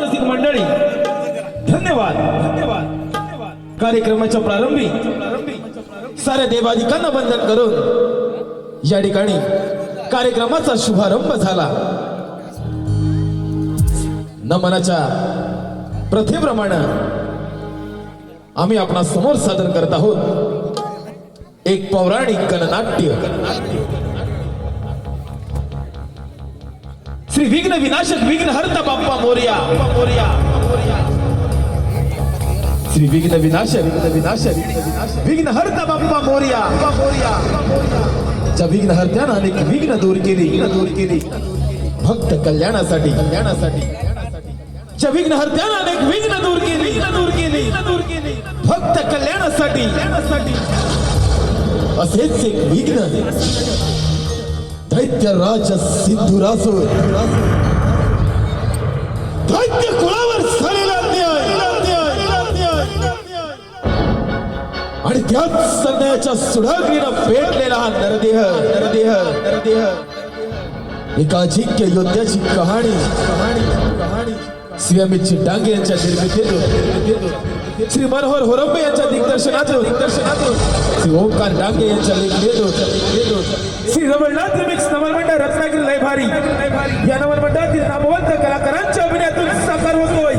रसिक मंडळी धन्यवाद. धन्यवाद कार्यक्रमाच्या प्रारंभी साऱ्या देवाधिकांना वंदन करून या ठिकाणी कार्यक्रमाचा शुभारंभ झाला. नमनाच्या प्रथेप्रमाणे आम्ही आपणा समोर सादर करत आहोत एक पौराणिक गणनाट्य श्री विघ्न विनाशक विघ्न हरता बाप्पा मोर्या. मोर्या श्री विघ्न विनाशक विघ्न विनाशक विघ्न हरता बाप्पा मोर्या. मोर्या विघ्न हरत्यानं अनेक विघ्न दूर केली. दूर केली भक्त कल्याणासाठी. कल्याणासाठी ज्या विघ्न हरत्यानं अनेक विघ्न दूर केली. दूर केली दूर केली भक्त कल्याणासाठी कल्याणासाठी. असेच एक विघ्न. दैत्य राज सिद्धुरासूर दैत्य कुळावर झालेला आणि त्याच संध्याच्या सुडाग्रीनं पेटलेला हा नरदेह. नरदेह नरदेह एका अजिंक्य योद्ध्याची कहाणी. कहाणी कहाणी श्री अमित डांगे यांच्या निर्मितीतून निर्मितीतून. श्री मनोहर होरंबे यांच्या दिग्दर्शनातून दिग्दर्शनातून श्री ओमकार डांगे यांच्या लेखणीतून श्री रमणनाथ रिमिक्स नवलमंडळ रत्नागिरी लयभारी या नवलमंडळातील नामवंत कलाकारांच्या अभिनयातून साकार होतोय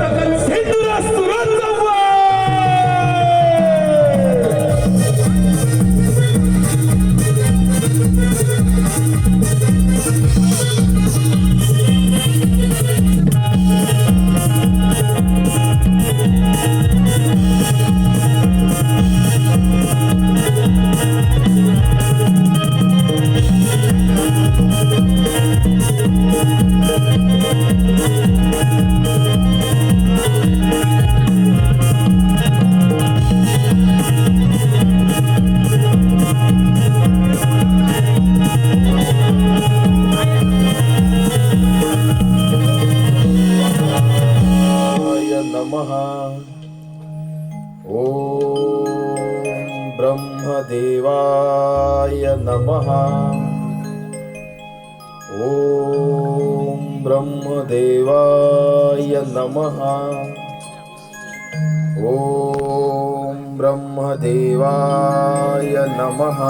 ॐ ब्रह्मदेवाय नमः.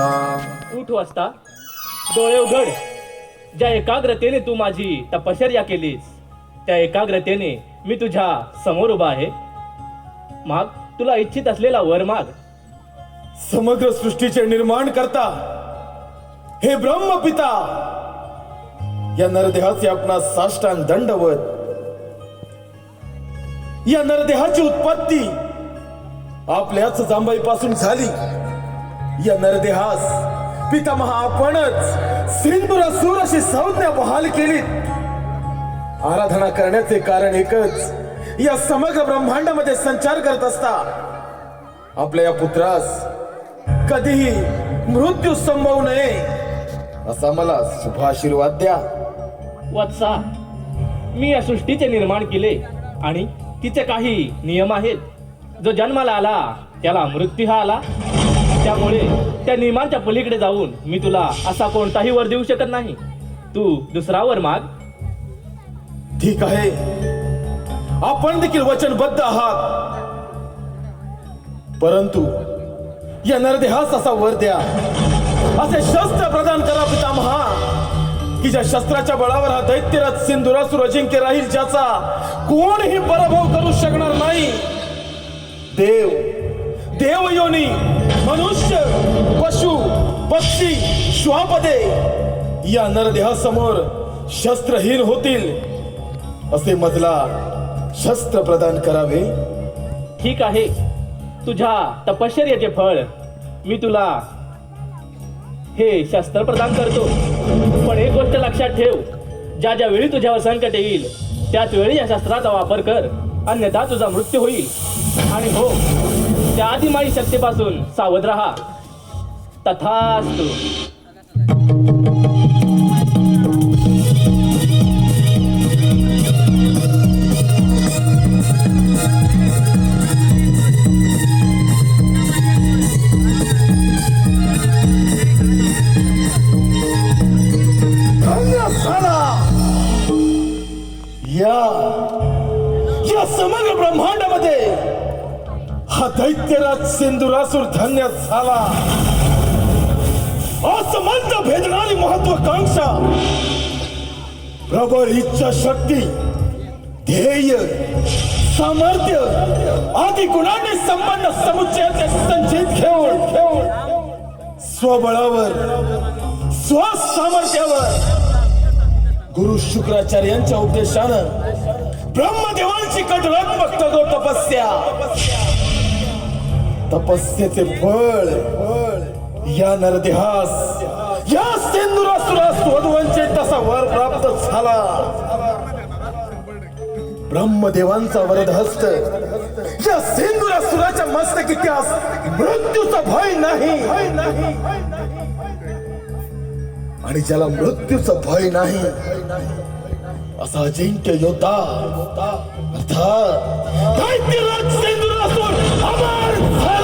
उठ वाजता डोळे उघड. ज्या एकाग्रतेने तू माझी तपश्चर्या केलीस त्या एकाग्रतेने मी तुझ्या समोर उभा आहे. माग तुला इच्छित असलेला वर माग. समग्र सृष्टीचे निर्माण करता. हे ब्रह्म पिता या नरदेहाचे आपणा साष्टांग दंडवत. या नरदेहाची उत्पत्ती. आपल्याच जांभाईपासून झाली. या नरदेहास पितामहा आपणच सिंधुरासूर अशी संज्ञा बहाल केली. आराधना करण्याचे कारण एकच. या समग्र ब्रह्मांडामध्ये संचार करत असता. आपल्या या पुत्रास कधीही मृत्यू संभवू नये असा मला शुभाशीर्वाद द्या. वत्सा मी या सृष्टीचे निर्माण केले आणि तिचे काही नियम आहेत. जो जन्माला आला त्याला मृत्यू हा आला. त्यामुळे त्या नियमांच्या पलीकडे जाऊन मी तुला असा कोणताही वर देऊ शकत नाही. तू दुसरा वर माग. ठीक आहे. आपण देखील वचनबद्ध आहात. परंतु या नरदेहास असा वर द्या. असे शस्त्र प्रदान करा पितामहा. की ज्या शस्त्राच्या बळावर हा दैत्यराज सिंधुरासूर अजिंक्य राहील ज्याचा कोणही पराभव करू शकणार नाही. देव देव योनी मनुष्य पशु पक्षी श्वापदे या नरदेहासमोर शस्त्रहीन होतील असे मजला शस्त्र प्रदान करावे. ठीक आहे. तुझ्या तपश्चर्याचे फळ मी तुला हे शस्त्र प्रदान करतो. पण एक गोष्ट लक्षात ठेव. ज्या ज्या वेळी तुझ्यावर संकट येईल त्याच वेळी या शस्त्राचा वापर कर. अन्यथा तुझा मृत्यू होईल. आणि हो त्या आदिमाई शक्तीपासून सावध राहा. तथास्तु. ब्रह्मांडामध्ये हा दैत्यराज सिंधुरासूर धन्य झाला. असमंत भेदणारी महत्वाकांक्षा प्रबळ इच्छा शक्ती ध्येय सामर्थ्य आदी गुणांनी संपन्न समुच्चयाचे संचित घेऊन घेऊन स्वबळावर स्वसामर्थ्यावर गुरु शुक्राचार्यांच्या उपदेशानं ब्रह्मदेवांची कठोरात्मक तगो तपस्या. तपस्येचे फळ या नरदेहास या सिंधुरासुरास वधूवंचित तसा वर प्राप्त झाला. ब्रह्मदेवांचा वरदहस्त या सिंधुरासुराच्या मस्तक इतिहास मृत्यूचा भय नाही. आणि ज्याला मृत्यूचा भय नाही असा अजिंक्य योद्धा अर्थात दैत्यराज सिंधुरासूर अमर झाला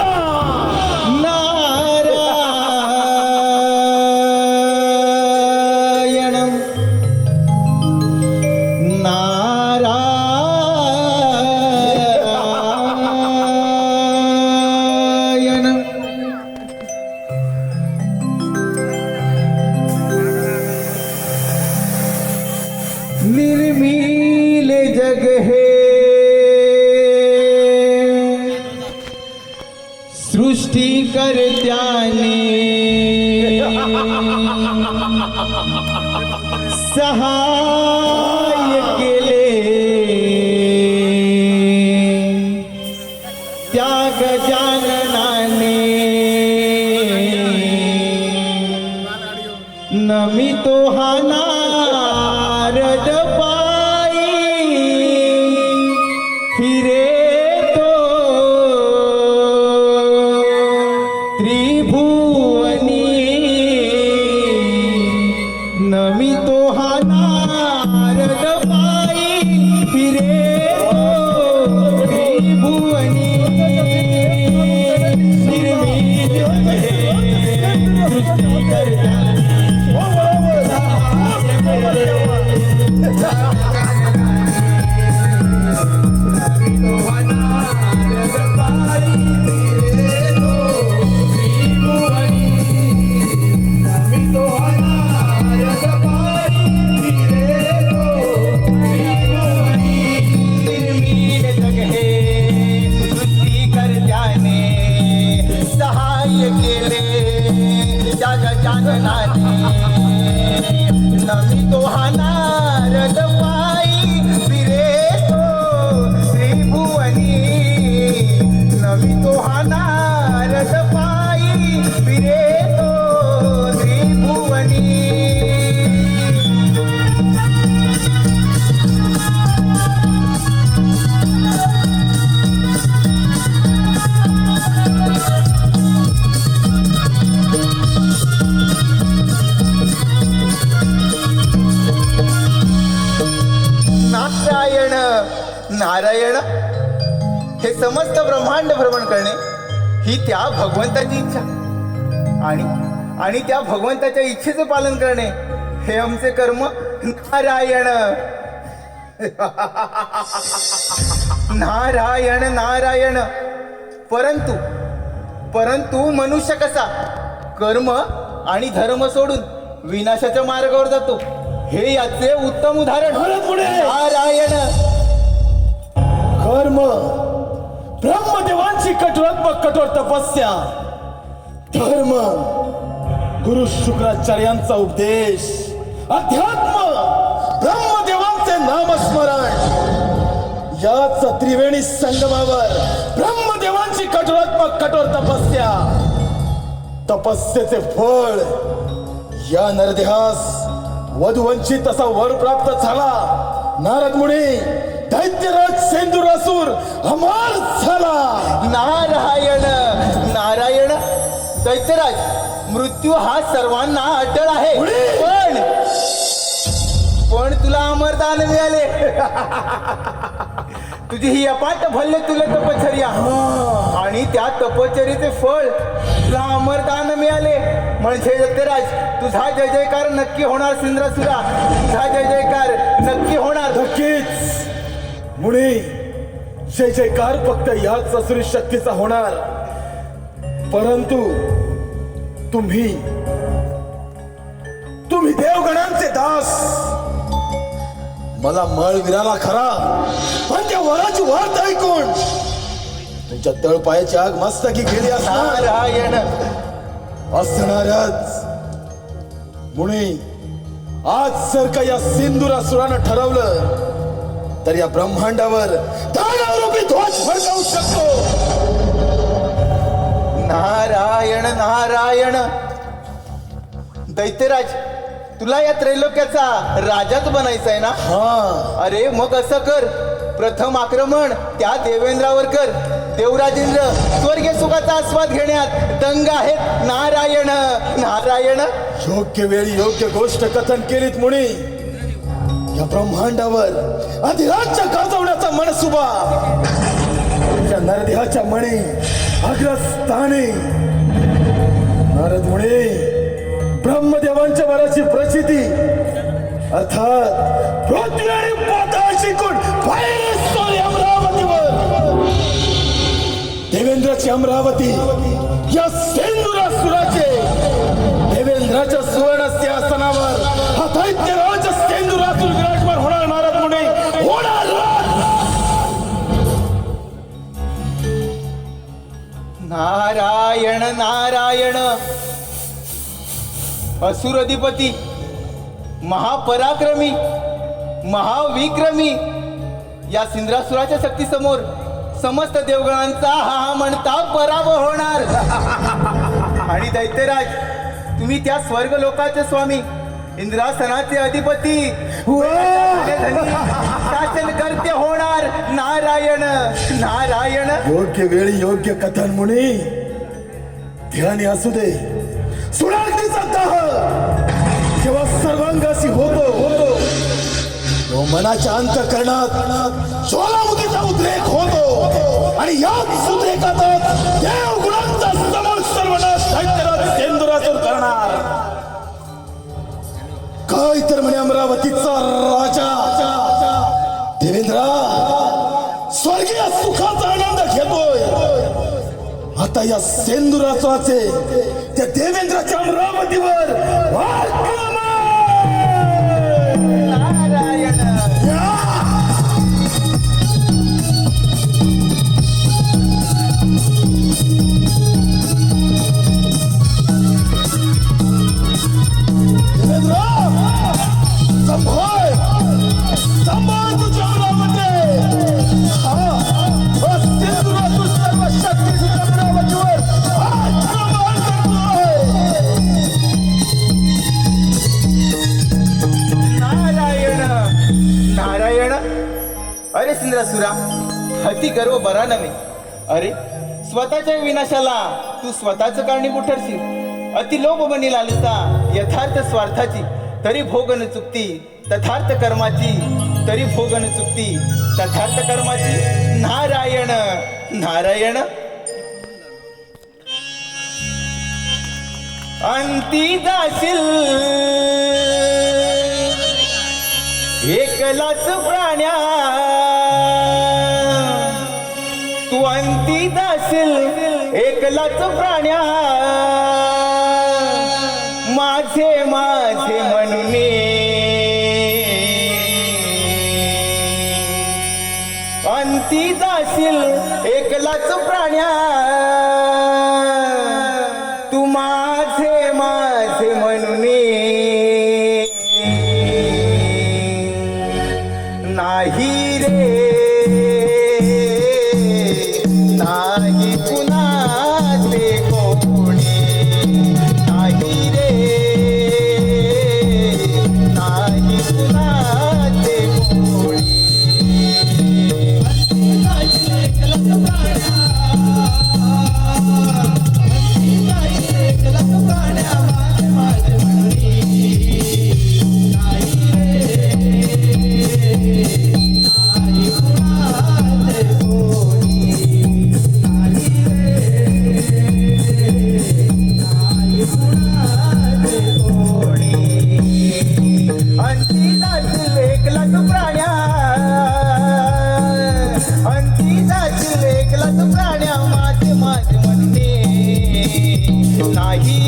हे समस्त ब्रह्मांड भ्रमण करणे ही त्या भगवंताची इच्छा. आणि आणि त्या भगवंताच्या इच्छेचं पालन करणे हे आमचे कर्म नारायण. नारायण नारायण. परंतु परंतु मनुष्य कसा? कर्म आणि धर्म सोडून विनाशाच्या मार्गावर जातो. हे याचे उत्तम उदाहरण. नारायण. कर्म ब्रह्मदेवांची कठोरात्मक कठोर तपस्या. धर्म गुरु शुक्राचार्यांचा उपदेश. अध्यात्म ब्रह्मदेवांचे नामस्मरण. याच त्रिवेणी संगमावर ब्रह्मदेवांची कठोरात्मक कठोर तपस्या. तपस्येचे फळ या नरदेहास वधुवंचित असा वर प्राप्त झाला. नारद मुनी दैत्यराज सेंदुरासूर अमर झाला. नारायण नारायण दैत्यराज मृत्यू हा सर्वांना अटळ आहे. पण पण तुला अमरदान मिळाले. तुझी ही अपाट भल्य तुला तपश्चर्या. आणि त्या तपश्चर्याचे फळ तुला अमरदान मिळाले. म्हणजे दैत्यराज तुझा जय जयकार नक्की होणार सिंद्रसुरा. तुझा जय जयकार नक्की होणार. नक्कीच. मुनी जय जयकार फक्त याच असुरी शक्तीचा होणार. परंतु तुम्ही तुम्ही देवगणांचे दास. मला मळ विराला खरा पण त्या वराची वार्त ऐकून तुमच्या तळपायाची आग मस्तकी गेली असणार. असणारच. मुनी आज जर का या सिंदुरासुरानं ठरवलं तर या ब्रह्मांडावर दानवरूपी ध्वज फडकावू शकतो. नारायण नारायण. दैत्यराज तुला या त्रैलोक्याचा राजाच बनायचा आहे ना? हा. अरे मग असं कर. प्रथम आक्रमण त्या देवेंद्रावर कर. देवराजेंद्र स्वर्गीय सुखाचा आस्वाद घेण्यात दंग आहेत. नारायण नारायण. योग्य वेळी योग्य गोष्ट कथन केलीत मुनी. या ब्रह्मांडावर अधिराज्य गाजवण्याचा मनसुबा. नरदेहाच्या मणी अग्रस्थाने. नारद मुनी ब्रह्मदेवांच्या वराची प्रसिद्धी अर्थात पृथ्वी आणि पाताळ शिकून अमरावतीवर. देवेंद्राची अमरावती या सेंदुरासुराचे देवेंद्राच्या सुवर्ण सिंहासनावर हा दैत्य नारायण नारायण. असुर अधिपती महापराक्रमी महाविक्रमी या सिंद्रासुराच्या शक्तीसमोर समस्त देवगणांचा हा म्हणता पराभव होणार. आणि दैत्यराज तुम्ही त्या स्वर्ग लोकाचे स्वामी इंद्रासनाचे अधिपती. शासनकर्ते होणार नारायण. नारायण. योग्य वेळी योग्य कथन मुनी. ध्यानी असू दे. सुनाग्नीचा दाह जेव्हा सर्वांगाशी होतो होतो. तो मनाच्या अंतकरणात ज्वालामुखीचा उद्रेक होतो. आणि याच उद्रेकातच देव गुणांचा समोर सर्वनाश दैत्यराज करणार. काय तर म्हणे अमरावतीचा राजा. देवेंद्रा स्वर्गीय सुखाचा आनंद घेतोय. आता या सेंदुराचे त्या देवेंद्राच्या अमरावतीवर राजेंद्र सुरा अति गर्व बरा नव्हे अरे स्वतःच्या विनाशाला तू स्वतःच कारणीभूत ठरशील. अति लोभ बनी लालसा यथार्थ स्वार्थाची तरी भोगन चुकती तथार्थ कर्माची तरी भोगन चुकती तथार्थ कर्माची नारायण नारायण. अंती जाशील. एकलाच प्राण्या जाशील एकलाच प्राण्या. माझे माझे म्हणून अंती जाशील एकलाच प्राण्या. नाही रे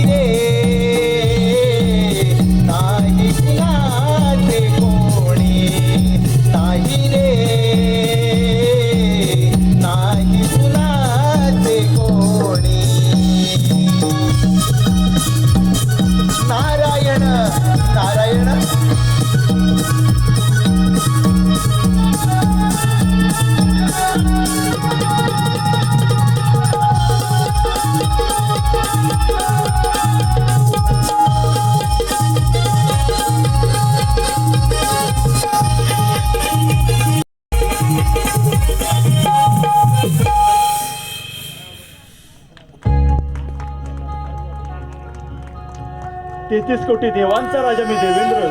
तेहतीस कोटी देवांचा राजा मी देवेंद्र.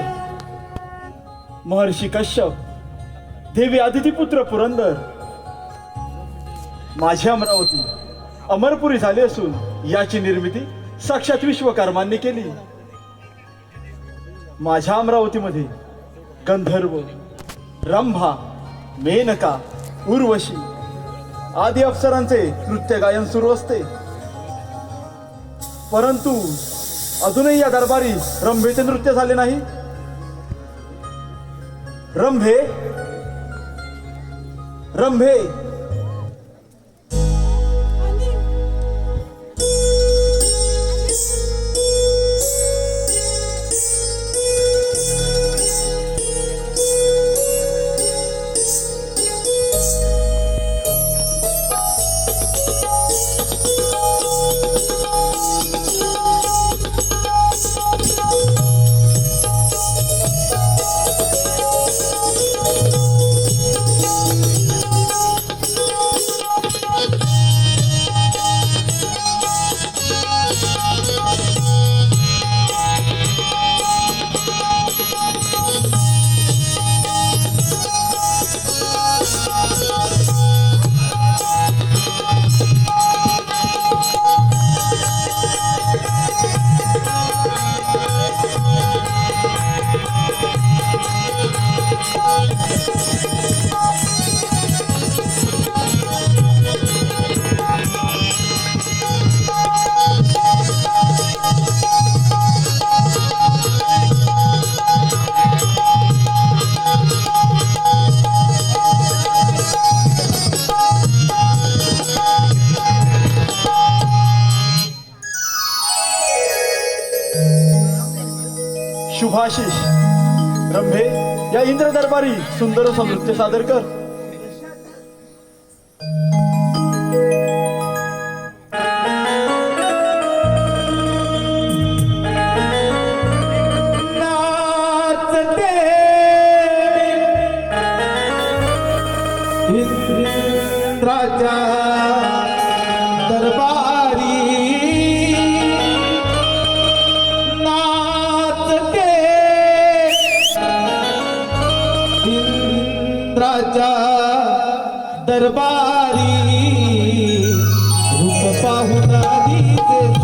महर्षी कश्यप देवी आदिती पुत्र पुरंदर. माझी अमरावती अमरपुरी झाली असून याची निर्मिती साक्षात विश्वकर्मांनी केली. माझ्या अमरावतीमध्ये गंधर्व रंभा मेनका उर्वशी आदी अप्सरांचे नृत्य गायन सुरू असते. परंतु अजूनही या दरबारी रंभेचे नृत्य झाले नाही? रंभे? रंभे? रवींद्र दरबारी सुंदर नृत्य सादर कर. इंद्राच्या दरबारी रूप पाहुणा दिसे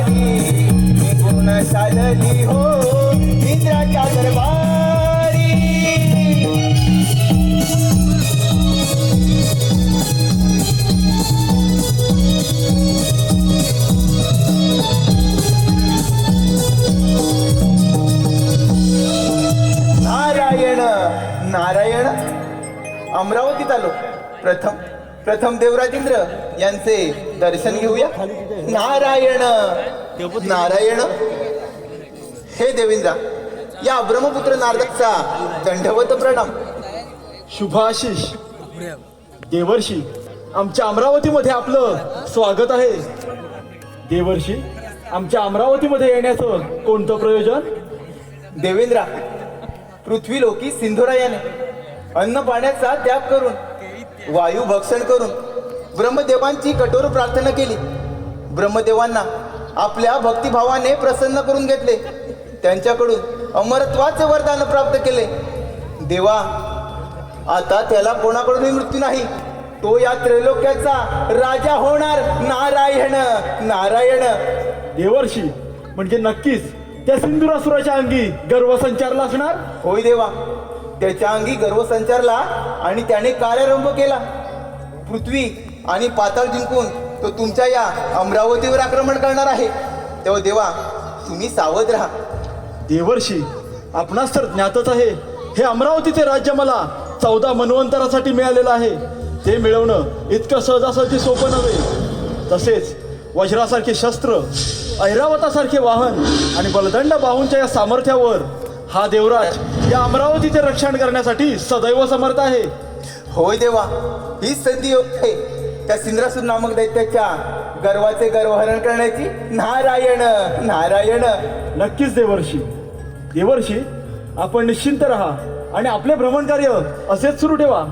दरबारी निघून चालली हो इंद्राच्या दरबारी. नारायण नारायण अमरावतीत आलो प्रथम प्रथम देवराजेंद्र यांचे दर्शन घेऊया. नारायण नारायण. हे देवेंद्र या ब्रह्मपुत्र नारदाचा दंडवत प्रणाम. शुभाशिष देवर्षी आमच्या अमरावतीमध्ये आपलं स्वागत आहे. देवर्षी आमच्या अमरावतीमध्ये येण्याचं कोणतं प्रयोजन? देवेंद्र पृथ्वी लोकी सिंधुरायाने अन्न पाण्याचा त्याग करून वायू भक्षण करून ब्रह्मदेवांची कठोर प्रार्थना केली. ब्रह्मदेवांना आपल्या भक्तिभावाने प्रसन्न करून घेतले. त्यांच्याकडून अमरत्वाचे वरदान प्राप्त केले. देवा आता त्याला कोणाकडूनही मृत्यू नाही. तो या त्रैलोक्याचा राजा होणार. नारायण नारायण. देवर्षी म्हणजे नक्कीच त्या सिंधुरासुराच्या अंगी गर्व संचारला असणार होय देवा त्याच्या अंगी गर्व संचारला आणि त्याने कार्यारंभ केला. पृथ्वी आणि पाताळ जिंकून तो तुमच्या या अमरावतीवर आक्रमण करणार आहे. तेव्हा देवा तुम्ही सावध राहा. देवर्षी आपणास तर ज्ञातच आहे हे अमरावतीचे राज्य मला चौदा मनवंतरासाठी मिळालेलं आहे. ते मिळवणं इतकं सहजासहजी सोपं नव्हे. तसेच वज्रासारखे शस्त्र ऐरावतासारखे वाहन आणि बलदंड बाहूंच्या या सामर्थ्यावर हा देवराज या अमरावतीचे रक्षण करण्यासाठी सदैव समर्थ आहे. होय देवा ही संधी आहे. त्या सिंद्रासूर नामक दैत्याच्या गर्वाचे गर्वहरण करण्याची नारायण नारायण. नक्कीच देवर्षी देवर्षी आपण निश्चिंत राहा आणि आपले भ्रमण कार्य असेच सुरू ठेवा.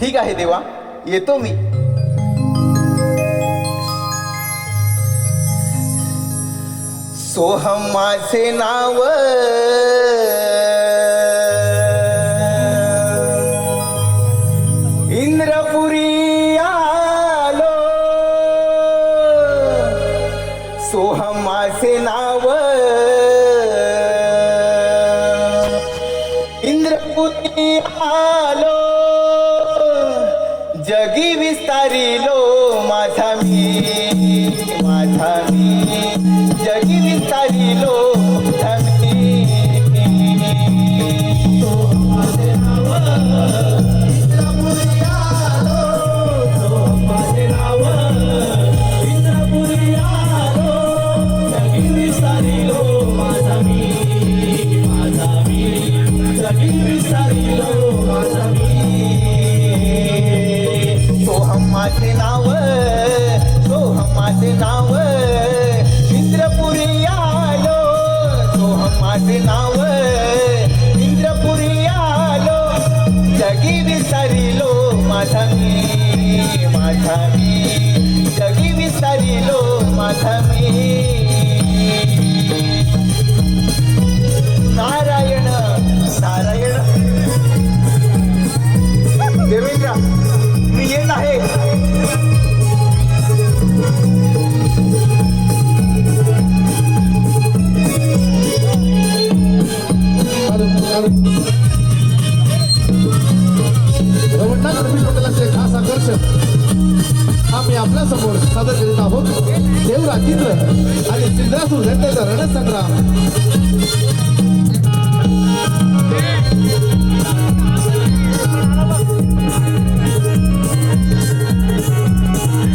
ठीक आहे देवा येतो मी. सोहम माझे नाव I. विसरिलो माझा मी माझा मी जगी विसरिलो माझा मी खास आम्ही आपल्यासमोर सादर करीत आहोत. देव आणि सिंधरासूर यांचा रणसंग्राम.